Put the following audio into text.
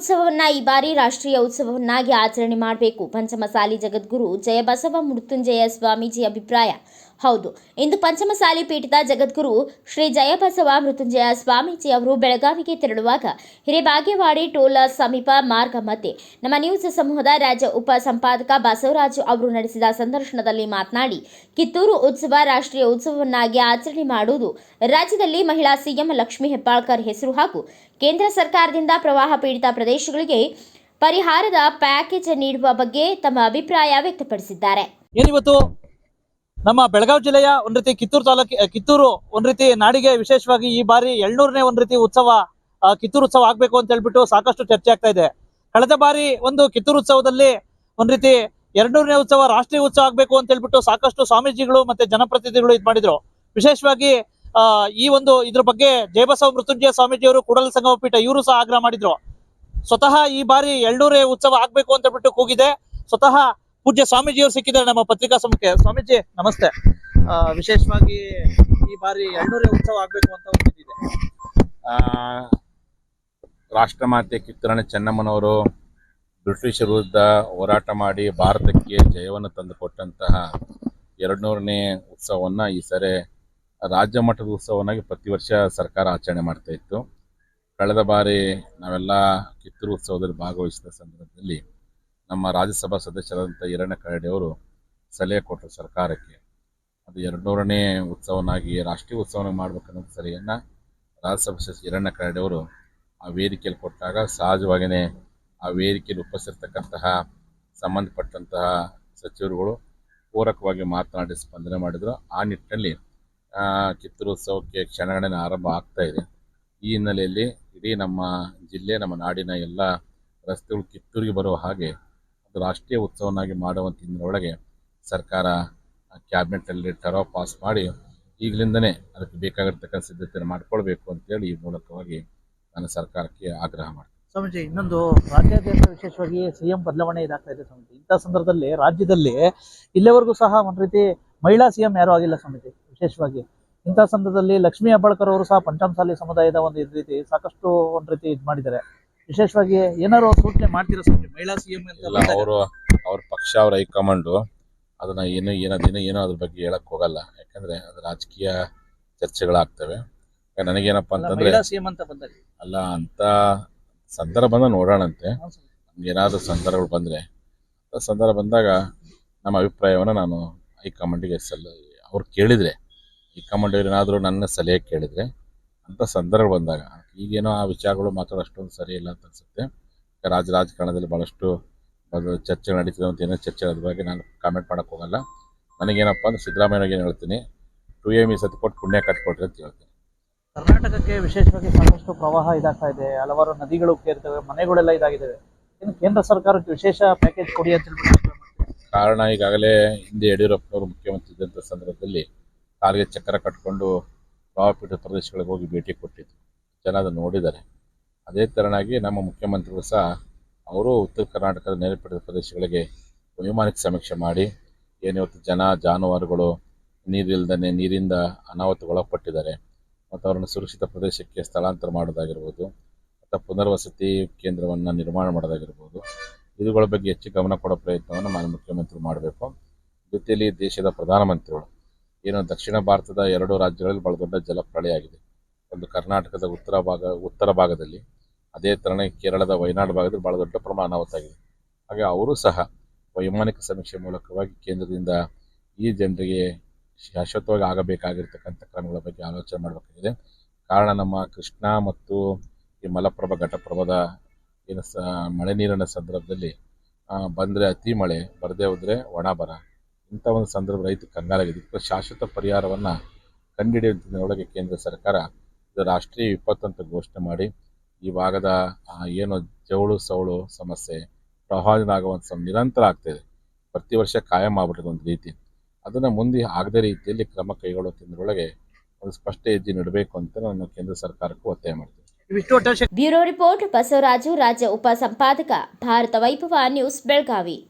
ಉತ್ಸವವನ್ನ ಈ ಬಾರಿ ರಾಷ್ಟ್ರೀಯ ಉತ್ಸವವನ್ನಾಗಿ ಆಚರಣೆ ಮಾಡಬೇಕು. ಪಂಚಮಸಾಲಿ ಜಗದ್ಗುರು ಜಯಬಸವ ಮೃತ್ಯುಂಜಯ ಸ್ವಾಮೀಜಿ ಅಭಿಪ್ರಾಯ. ಹೌದು. ಇಂದು ಪಂಚಮಸಾಲಿ ಪೀಠದ ಜಗದ್ಗುರು ಶ್ರೀ ಜಯಬಸವ ಮೃತ್ಯುಂಜಯ ಸ್ವಾಮೀಜಿ ಅವರು ಬೆಳಗಾವಿಗೆ ತೆರಳುವಾಗ ಹಿರೇಬಾಗೇವಾಡಿ ಟೋಲ್ ಸಮೀಪ ಮಾರ್ಗ ಮಧ್ಯೆ ನಮ್ಮ ನ್ಯೂಸ್ ಸಮೂಹದ ರಾಜ್ಯ ಉಪ ಸಂಪಾದಕ ಬಸವರಾಜು ಅವರು ನಡೆಸಿದ ಸಂದರ್ಶನದಲ್ಲಿ ಮಾತನಾಡಿ, ಕಿತ್ತೂರು ಉತ್ಸವ ರಾಷ್ಟ್ರೀಯ ಉತ್ಸವವನ್ನಾಗಿ ಆಚರಣೆ ಮಾಡುವುದು ರಾಜ್ಯದಲ್ಲಿ ಮಹಿಳಾ ಸಿಎಂ ಲಕ್ಷ್ಮೀ ಹೆಬ್ಬಾಳ್ಕರ್ ಹೆಸರು ಹಾಗೂ ಕೇಂದ್ರ ಸರ್ಕಾರದಿಂದ ಪ್ರವಾಹ ಪೀಡಿತ ಪ್ರದೇಶಗಳಿಗೆ ಪರಿಹಾರದ ಪ್ಯಾಕೇಜ್ ನೀಡುವ ಬಗ್ಗೆ ತಮ್ಮ ಅಭಿಪ್ರಾಯ ವ್ಯಕ್ತಪಡಿಸಿದ್ದಾರೆ. ನಮ್ಮ ಬೆಳಗಾವಿ ಜಿಲ್ಲೆಯ ಒಂದ್ ರೀತಿ ಕಿತ್ತೂರು ತಾಲೂಕಿ ಕಿತ್ತೂರು ಒಂದ್ ರೀತಿ ನಾಡಿಗೆ ವಿಶೇಷವಾಗಿ ಈ ಬಾರಿ ಎಳ್ನೂರನೇ ಒಂದ್ ರೀತಿ ಉತ್ಸವ ಕಿತ್ತೂರು ಉತ್ಸವ ಆಗ್ಬೇಕು ಅಂತ ಹೇಳ್ಬಿಟ್ಟು ಸಾಕಷ್ಟು ಚರ್ಚೆ ಆಗ್ತಾ ಇದೆ. ಕಳೆದ ಬಾರಿ ಒಂದು ಕಿತ್ತೂರು ಉತ್ಸವದಲ್ಲಿ ಒಂದ್ ರೀತಿ ಎರಡ್ನೂರನೇ ಉತ್ಸವ ರಾಷ್ಟ್ರೀಯ ಉತ್ಸವ ಆಗ್ಬೇಕು ಅಂತ ಹೇಳ್ಬಿಟ್ಟು ಸಾಕಷ್ಟು ಸ್ವಾಮೀಜಿಗಳು ಮತ್ತೆ ಜನಪ್ರತಿನಿಧಿಗಳು ಇದ್ ಮಾಡಿದ್ರು. ವಿಶೇಷವಾಗಿ ಈ ಒಂದು ಇದ್ರ ಬಗ್ಗೆ ಜಯಬಸವ ಮೃತ್ಯುಂಜಯ ಸ್ವಾಮೀಜಿಯವರು ಕೂಡಲ ಸಂಗಮ ಪೀಠ ಇವರು ಸಹ ಆಗ್ರಹ ಮಾಡಿದ್ರು. ಸ್ವತಃ ಈ ಬಾರಿ ಎಳ್ನೂರೇ ಉತ್ಸವ ಆಗ್ಬೇಕು ಅಂತ ಹೇಳ್ಬಿಟ್ಟು ಕೂಗಿದೆ. ಸ್ವತಃ ಪೂಜ್ಯ ಸ್ವಾಮೀಜಿಯವರು ಸಿಕ್ಕಿದ್ದಾರೆ ನಮ್ಮ ಪತ್ರಿಕಾ ಸಮಕ್ಕೆ ಸ್ವಾಮೀಜಿ, ನಮಸ್ತೆ. ವಿಶೇಷವಾಗಿ ಈ ಬಾರಿ ಎಳ್ನೂರೇ ಉತ್ಸವ ಆಗ್ಬೇಕು ಅಂತ ಒಂದಿದೆ. ರಾಷ್ಟ್ರಮಾತೆ ಕಿತ್ತೂರಾಣಿ ಚೆನ್ನಮ್ಮನವರು ಬ್ರಿಟಿಷರ ವಿರುದ್ಧ ಹೋರಾಟ ಮಾಡಿ ಭಾರತಕ್ಕೆ ಜಯವನ್ನು ತಂದುಕೊಟ್ಟಂತಹ ಎರಡ್ನೂರನೇ ಉತ್ಸವವನ್ನು ಈ ಸರಿ ರಾಜ್ಯ ಮಟ್ಟದ ಉತ್ಸವನಾಗಿ ಪ್ರತಿ ವರ್ಷ ಸರ್ಕಾರ ಆಚರಣೆ ಮಾಡ್ತಾ ಇತ್ತು. ಕಳೆದ ಬಾರಿ ನಾವೆಲ್ಲ ಕಿತ್ತೂರು ಉತ್ಸವದಲ್ಲಿ ಭಾಗವಹಿಸಿದ ಸಂದರ್ಭದಲ್ಲಿ ನಮ್ಮ ರಾಜ್ಯಸಭಾ ಸದಸ್ಯರಾದಂಥ ಈರಣ್ಣ ಅವರು ಸಲಹೆ ಕೊಟ್ಟರು ಸರ್ಕಾರಕ್ಕೆ. ಅದು ಎರಡ್ನೂರನೇ ಉತ್ಸವನಾಗಿ ರಾಷ್ಟ್ರೀಯ ಉತ್ಸವನಾಗಿ ಮಾಡ್ಬೇಕನ್ನೋ ಸಲಹೆಯನ್ನು ರಾಜ್ಯಸಭಾ ಸದಸ್ಯ ಈರಣ್ಣ ಅವರು ಆ ವೇದಿಕೆಯಲ್ಲಿ ಕೊಟ್ಟಾಗ ಸಹಜವಾಗಿಯೇ ಆ ವೇದಿಕೆಯಲ್ಲಿ ಉಪಸ್ಥಿರ್ತಕ್ಕಂತಹ ಸಂಬಂಧಪಟ್ಟಂತಹ ಸಚಿವರುಗಳು ಪೂರಕವಾಗಿ ಮಾತನಾಡಿ ಸ್ಪಂದನೆ ಮಾಡಿದರು. ಆ ನಿಟ್ಟಿನಲ್ಲಿ ಚಿತ್ರೋತ್ಸವಕ್ಕೆ ಕ್ಷಣಗಣನೆ ಆರಂಭ ಆಗ್ತಾ ಇದೆ. ಈ ಹಿನ್ನೆಲೆಯಲ್ಲಿ ಇಡೀ ನಮ್ಮ ಜಿಲ್ಲೆ, ನಮ್ಮ ನಾಡಿನ ಎಲ್ಲ ರಸ್ತೆಗಳು ಕಿತ್ತೂರಿಗೆ ಬರುವ ಹಾಗೆ ರಾಷ್ಟ್ರೀಯ ಉತ್ಸವನಾಗಿ ಮಾಡುವಂಥ ಹಿನ್ನೆಲೆಯೊಳಗೆ ಸರ್ಕಾರ ಕ್ಯಾಬಿನೆಟಲ್ಲಿ ಟರೋ ಪಾಸ್ ಮಾಡಿ ಈಗಲಿಂದನೇ ಅದಕ್ಕೆ ಬೇಕಾಗಿರ್ತಕ್ಕಂಥ ಸಿದ್ಧತೆಯನ್ನು ಮಾಡಿಕೊಳ್ಬೇಕು ಅಂತೇಳಿ ಈ ಮೂಲಕವಾಗಿ ನಾನು ಸರ್ಕಾರಕ್ಕೆ ಆಗ್ರಹ ಮಾಡ್ತೀನಿ. ಸ್ವಾಮೀಜಿ, ಇನ್ನೊಂದು ರಾಜ್ಯಾದ್ಯಂತ ವಿಶೇಷವಾಗಿ ಸಿಎಂ ಬದಲಾವಣೆ ಇದಾಗ್ತಾ ಇದೆ ಸ್ವಾಮೀಜಿ. ಇಂಥ ಸಂದರ್ಭದಲ್ಲಿ ರಾಜ್ಯದಲ್ಲಿ ಇಲ್ಲಿವರೆಗೂ ಸಹ ಒಂದು ರೀತಿ ಮಹಿಳಾ ಸಿಎಂ ಯಾರೂ ಆಗಿಲ್ಲ ಸ್ವಾಮೀಜಿ, ವಿಶೇಷವಾಗಿ. ಇಂಥ ಸಂದರ್ಭದಲ್ಲಿ ಲಕ್ಷ್ಮೀ ಹೆಬ್ಬಾಳ್ಕರ್ ಅವರು ಸಹ ಪಂಚಮಸಾಲಿ ಸಮುದಾಯದ ಒಂದು ರೀತಿ ಸಾಕಷ್ಟು ಒಂದು ರೀತಿ ಇದು ಮಾಡಿದ್ದಾರೆ. ವಿಶೇಷವಾಗಿ ಏನಾರು ಸೂಚನೆ ಮಾಡ್ತೀರಾ ಸ್ವಾಮಿ? ಮಹಿಳಾ ಸಿಎಂ ಅಂತ? ಅವರು ಅವ್ರ ಪಕ್ಷ ಅವ್ರ ಹೈಕಮಾಂಡ್ ಅದನ್ನ ಏನು ಏನದಿನ ಏನೋ ಅದ್ರ ಬಗ್ಗೆ ಹೇಳಕ್ ಹೋಗಲ್ಲ. ಯಾಕಂದ್ರೆ ಅದು ರಾಜಕೀಯ ಚರ್ಚೆಗಳಾಗ್ತವೆ. ಯಾಕಂದ್ರೆ ನನಗೇನಪ್ಪ ಅಲ್ಲ, ಅಂತಂದ್ರೆ ಮಹಿಳಾ ಸಿಎಂ ಅಂತ ಬಂದಾಗ? ಅಲ್ಲ ಅಂತ ಸಂದರ್ಭ ನೋಡೋಣಂತೆ. ಹೌದು ಸ್ವಾಮಿ. ಏನಾದರೂ ಸಂದರ್ಭಗಳು ಬಂದ್ರೆ. ಆ ಸಂದರ್ಭ ಬಂದಾಗ ನಮ್ಮ ಅಭಿಪ್ರಾಯವನ್ನ ನಾನು ಹೈಕಮಾಂಡಿಗೆ ಸಲ್ಲ ಅವ್ರು ಕೇಳಿದ್ರೆ. ಹೈಕಮಾಂಡ್ ಏನಾದರೂ ನನ್ನ ಸಲಹೆ ಕೇಳಿದ್ರೆ ಅಂತ ಸಂದರ್ಭ ಬಂದಾಗ. ಈಗೇನೋ ಆ ವಿಚಾರಗಳು ಮಾತ್ರ ಅಷ್ಟೊಂದು ಸರಿ ಇಲ್ಲ ಅಂತ ಅನ್ಸುತ್ತೆ. ರಾಜ ರಾಜಕಾರಣದಲ್ಲಿ ಭಾಳಷ್ಟು ಚರ್ಚೆ ನಡೀತಿದೆ ಅಂತ ಏನೋ ಚರ್ಚೆ ಅದ್ರ ಬಗ್ಗೆ ನಾನು ಕಾಮೆಂಟ್ ಮಾಡೋಕ್ಕೆ ಹೋಗಲ್ಲ. ನನಗೇನಪ್ಪ ಅಂದ್ರೆ ಸಿದ್ದರಾಮಯ್ಯನಿಗೆ ಏನು ಹೇಳ್ತೀನಿ ಟು ಎಂ ಈ ಸತಿ ಕೊಟ್ಟು ಪುಣ್ಯ ಕಟ್ಕೊಟ್ರಿ ಅಂತ ಹೇಳ್ತೀನಿ. ಕರ್ನಾಟಕಕ್ಕೆ ವಿಶೇಷವಾಗಿ ಸಾಕಷ್ಟು ಪ್ರವಾಹ ಇದಾಗ್ತಾ ಇದೆ ಹಲವಾರು ನದಿಗಳು ಕೇರ್ತವೆ ಮನೆಗಳೆಲ್ಲ ಇದಾಗಿದ್ದಾವೆ ಇನ್ನು ಕೇಂದ್ರ ಸರ್ಕಾರಕ್ಕೆ ವಿಶೇಷ ಪ್ಯಾಕೇಜ್ ಕೊಡಿ ಅಂತ ಕಾರಣ ಈಗಾಗಲೇ ಹಿಂದೆ ಯಡಿಯೂರಪ್ಪನವರು ಮುಖ್ಯಮಂತ್ರಿ ಇದ್ದಂಥ ಸಂದರ್ಭದಲ್ಲಿ ಕಾಲಿಗೆ ಚಕ್ರ ಕಟ್ಕೊಂಡು ಪ್ರವಾಹಪೀಡಿತ ಪ್ರದೇಶಗಳಿಗೆ ಹೋಗಿ ಭೇಟಿ ಕೊಟ್ಟಿದ್ರು. ಜನ ಅದನ್ನು ನೋಡಿದ್ದಾರೆ. ಅದೇ ಥರನಾಗಿ ನಮ್ಮ ಮುಖ್ಯಮಂತ್ರಿಗಳು ಸಹ ಅವರು ಉತ್ತರ ಕರ್ನಾಟಕದ ನೆರೆಪೀಡಿತ ಪ್ರದೇಶಗಳಿಗೆ ವೈಮಾನಿಕ ಸಮೀಕ್ಷೆ ಮಾಡಿ ಏನಿವತ್ತು ಜನ, ಜಾನುವಾರುಗಳು, ನೀರಿಲ್ದನೆ ನೀರಿಂದ ಅನಾಹುತಗೊಳಪಟ್ಟಿದ್ದಾರೆ ಮತ್ತು ಅವರನ್ನು ಸುರಕ್ಷಿತ ಪ್ರದೇಶಕ್ಕೆ ಸ್ಥಳಾಂತರ ಮಾಡೋದಾಗಿರ್ಬೋದು ಮತ್ತು ಪುನರ್ವಸತಿ ಕೇಂದ್ರವನ್ನು ನಿರ್ಮಾಣ ಮಾಡೋದಾಗಿರ್ಬೋದು ಇದುಗಳ ಬಗ್ಗೆ ಹೆಚ್ಚು ಗಮನ ಕೊಡೋ ಪ್ರಯತ್ನವನ್ನು ಮಾನ್ಯ ಮುಖ್ಯಮಂತ್ರಿ ಮಾಡಬೇಕು. ಜೊತೆಯಲ್ಲಿ ದೇಶದ ಪ್ರಧಾನಮಂತ್ರಿಗಳು, ಏನು ದಕ್ಷಿಣ ಭಾರತದ ಎರಡು ರಾಜ್ಯಗಳಲ್ಲಿ ಬಹಳ ದೊಡ್ಡ ಜಲಪ್ರಳಯ ಆಗಿದೆ. ಒಂದು ಕರ್ನಾಟಕದ ಉತ್ತರ ಭಾಗ, ಉತ್ತರ ಭಾಗದಲ್ಲಿ, ಅದೇ ಥರನೇ ಕೇರಳದ ವಯನಾಡು ಭಾಗದಲ್ಲಿ ಭಾಳ ದೊಡ್ಡ ಪ್ರಮಾಣ ಹಾಗೆ ಅವರು ಸಹ ವೈಮಾನಿಕ ಸಮೀಕ್ಷೆ ಮೂಲಕವಾಗಿ ಕೇಂದ್ರದಿಂದ ಈ ಜನರಿಗೆ ಶಾಶ್ವತವಾಗಿ ಆಗಬೇಕಾಗಿರ್ತಕ್ಕಂಥ ಕ್ರಮಗಳ ಬಗ್ಗೆ ಆಲೋಚನೆ ಮಾಡಬೇಕಾಗಿದೆ. ಕಾರಣ ನಮ್ಮ ಕೃಷ್ಣ ಮತ್ತು ಈ ಮಲಪ್ರಭ ಘಟಪ್ರಭಾದ ಏನು ಸ, ಮಳೆ ನೀರಿನ ಸಂದರ್ಭದಲ್ಲಿ ಬಂದರೆ ಅತಿ ಮಳೆ, ಬರದೇ ಹೋದರೆ ಒಣ ಬರ. ಇಂಥ ಒಂದು ಸಂದರ್ಭ ರೈತ ಕಂಗಾಲಾಗಿದೆ. ಶಾಶ್ವತ ಪರಿಹಾರವನ್ನು ಕಂಡುಹಿಡಿಯುವಂಥದ್ರೊಳಗೆ ಕೇಂದ್ರ ಸರ್ಕಾರ ರಾಷ್ಟ್ರೀಯ ವಿಪತ್ತು ಅಂತ ಘೋಷಣೆ ಮಾಡಿ ಈ ಭಾಗದ ಏನು ಜವಳು ಸವಳು ಸಮಸ್ಯೆ ಪ್ರವಾಹದಿಂದ ಆಗುವಂಥ ಸಮ ನಿರಂತರ ಆಗ್ತಾಯಿದೆ ಪ್ರತಿ ವರ್ಷ ಕಾಯಂ ಆಗ್ಬಿಟ್ಟಿದೆ ಒಂದು ರೀತಿ. ಅದನ್ನು ಮುಂದೆ ಆಗದೇ ರೀತಿಯಲ್ಲಿ ಕ್ರಮ ಕೈಗೊಳ್ಳುತ್ತಿದ್ದರೊಳಗೆ ಒಂದು ಸ್ಪಷ್ಟ ಹೆಜ್ಜೆ ನೀಡಬೇಕು ಅಂತ ನಾನು ಕೇಂದ್ರ ಸರ್ಕಾರಕ್ಕೂ ಒತ್ತಾಯ ಮಾಡ್ತೀನಿ. ಬ್ಯೂರೋ ರಿಪೋರ್ಟ್ ಬಸವರಾಜು ರಾಜ್ಯ ಉಪ ಸಂಪಾದಕ Bharata Vaibhava news Belagavi.